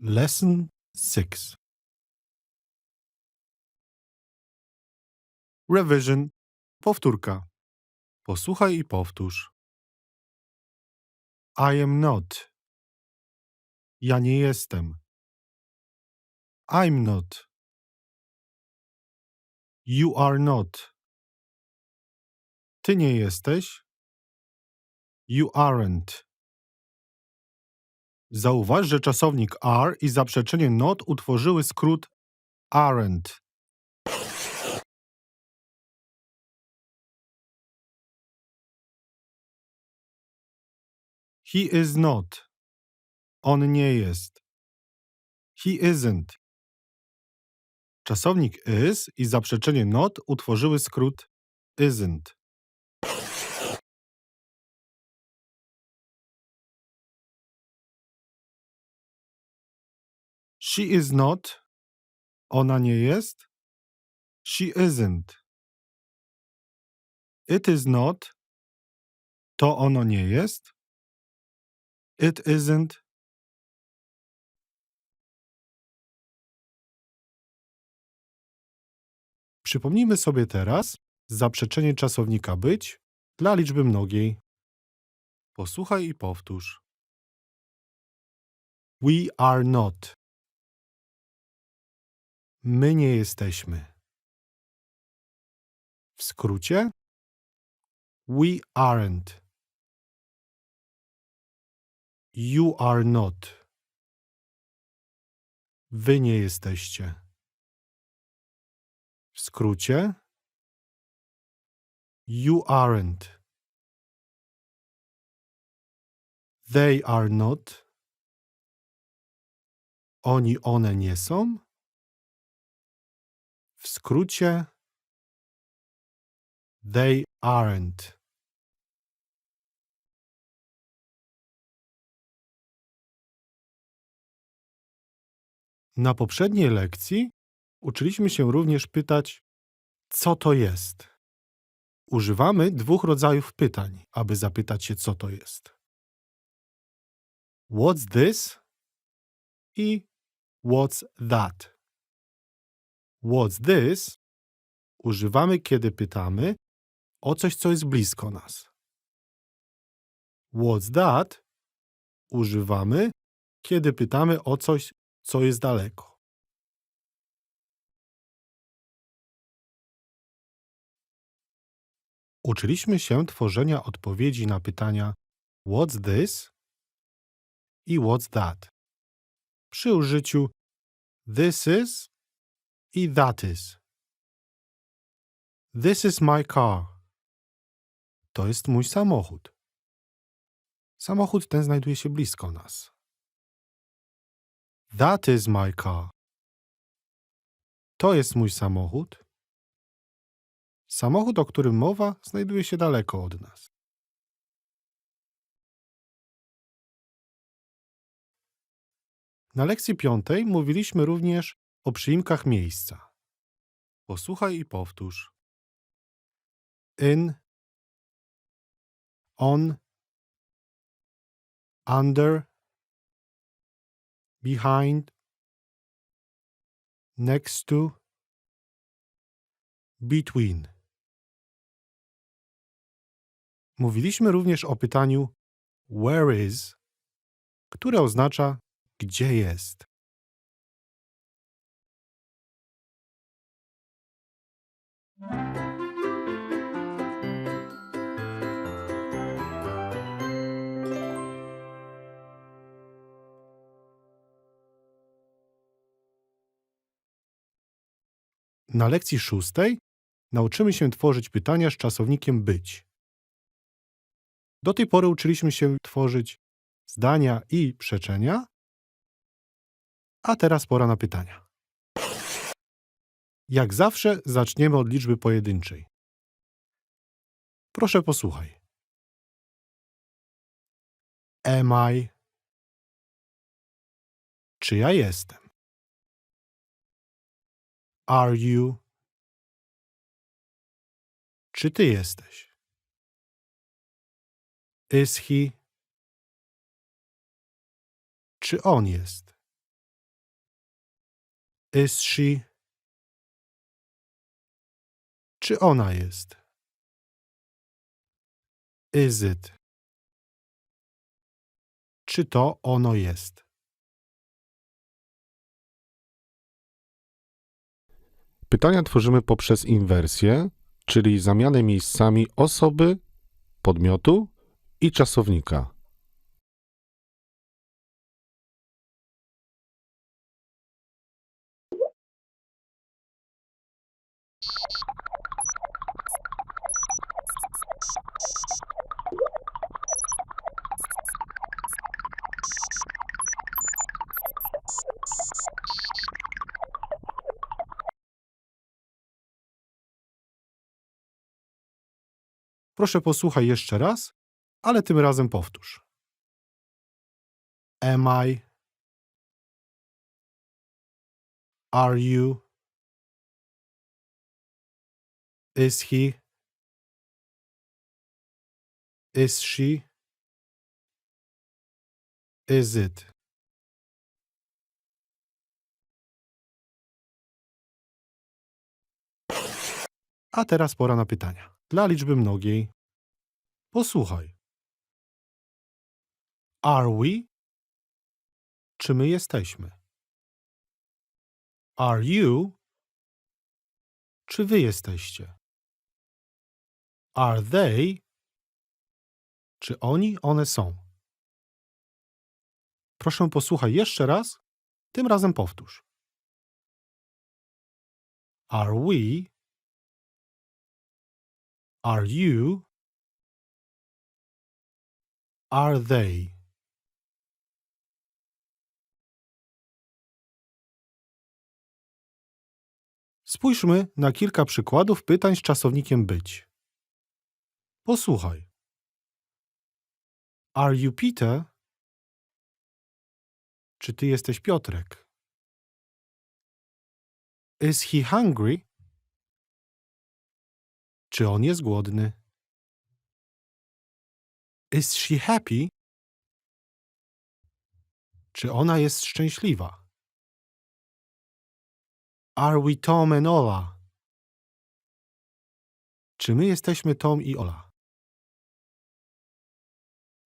Lesson 6 Revision Powtórka Posłuchaj i powtórz. I am not. Ja nie jestem. I'm not. You are not. Ty nie jesteś. You aren't. Zauważ, że czasownik are i zaprzeczenie not utworzyły skrót aren't. He is not. On nie jest. He isn't. Czasownik is i zaprzeczenie not utworzyły skrót isn't. She is not. Ona nie jest. She isn't. It is not. To ono nie jest. It isn't. Przypomnijmy sobie teraz zaprzeczenie czasownika być dla liczby mnogiej. Posłuchaj i powtórz. We are not. My nie jesteśmy. W skrócie We aren't. You are not. Wy nie jesteście. W skrócie You aren't. They are not. Oni, one nie są. W skrócie They aren't. Na poprzedniej lekcji uczyliśmy się również pytać, co to jest. Używamy dwóch rodzajów pytań, aby zapytać się, co to jest. What's this? I what's that? What's this? Używamy, kiedy pytamy o coś, co jest blisko nas. What's that? Używamy, kiedy pytamy o coś, co jest daleko. Uczyliśmy się tworzenia odpowiedzi na pytania What's this? i What's that? przy użyciu This is i That is. This is my car. To jest mój samochód. Samochód ten znajduje się blisko nas. That is my car. To jest mój samochód. Samochód, o którym mowa, znajduje się daleko od nas. Na lekcji piątej mówiliśmy również o przyimkach miejsca. Posłuchaj i powtórz. In, on, under, behind, next to, between. Mówiliśmy również o pytaniu where is, które oznacza gdzie jest. Na lekcji szóstej nauczymy się tworzyć pytania z czasownikiem być. Do tej pory uczyliśmy się tworzyć zdania i przeczenia, a teraz pora na pytania. Jak zawsze zaczniemy od liczby pojedynczej. Proszę posłuchaj. Am I? Czy ja jestem? Are you? Czy ty jesteś? Is he? Czy on jest? Is she? Czy ona jest? Is it? Czy to ono jest? Pytania tworzymy poprzez inwersję, czyli zamianę miejscami osoby, podmiotu i czasownika. Proszę posłuchaj jeszcze raz, ale tym razem powtórz. Am I? Are you? Is he? Is she? Is it? A teraz pora na pytania. Dla liczby mnogiej. Posłuchaj. Are we? Czy my jesteśmy? Are you? Czy wy jesteście? Are they? Czy oni, one są? Proszę posłuchaj jeszcze raz, tym razem powtórz. Are we? Are you? Are they? Spójrzmy na kilka przykładów pytań z czasownikiem być. Posłuchaj. Are you Peter? Czy ty jesteś Piotrek? Is he hungry? Czy on jest głodny? Is she happy? Czy ona jest szczęśliwa? Are we Tom and Ola? Czy my jesteśmy Tom i Ola?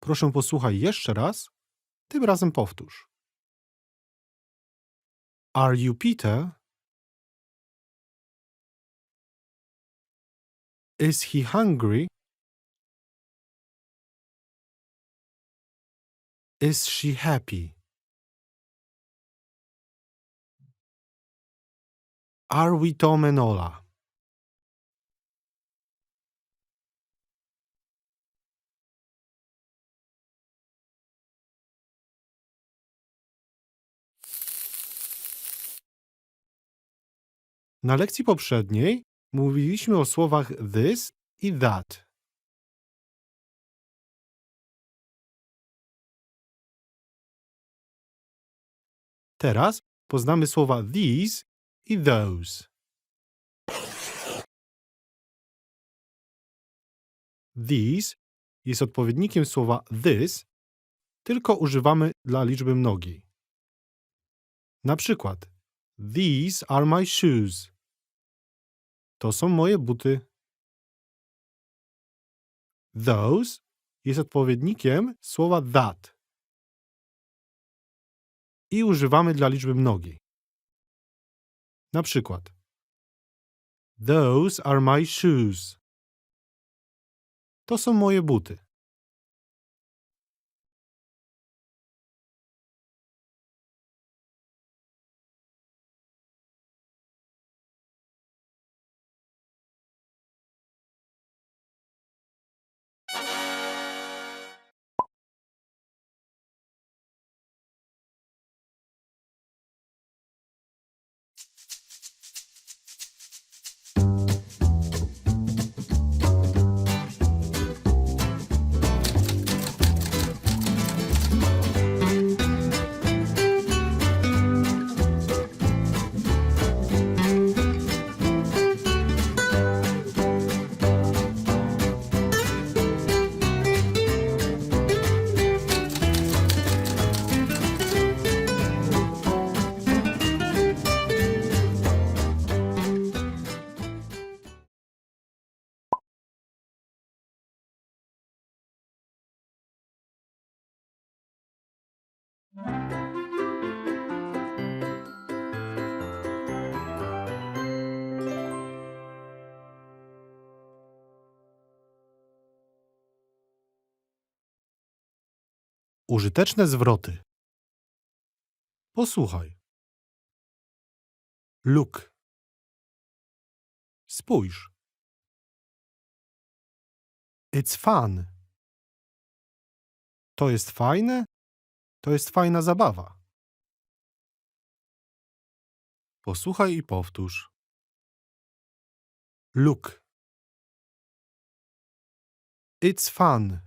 Proszę posłuchaj jeszcze raz, tym razem powtórz. Are you Peter? Is he hungry? Is she happy? Are we Tom and Ola? Na lekcji poprzedniej mówiliśmy o słowach this i that. Teraz poznamy słowa these i those. These jest odpowiednikiem słowa this, tylko używamy dla liczby mnogiej. Na przykład These are my shoes. To są moje buty. Those jest odpowiednikiem słowa that i używamy dla liczby mnogiej. Na przykład Those are my shoes. To są moje buty. Użyteczne zwroty. Posłuchaj. Look. Spójrz. It's fun. To jest fajne? To jest fajna zabawa. Posłuchaj i powtórz. Look. It's fun.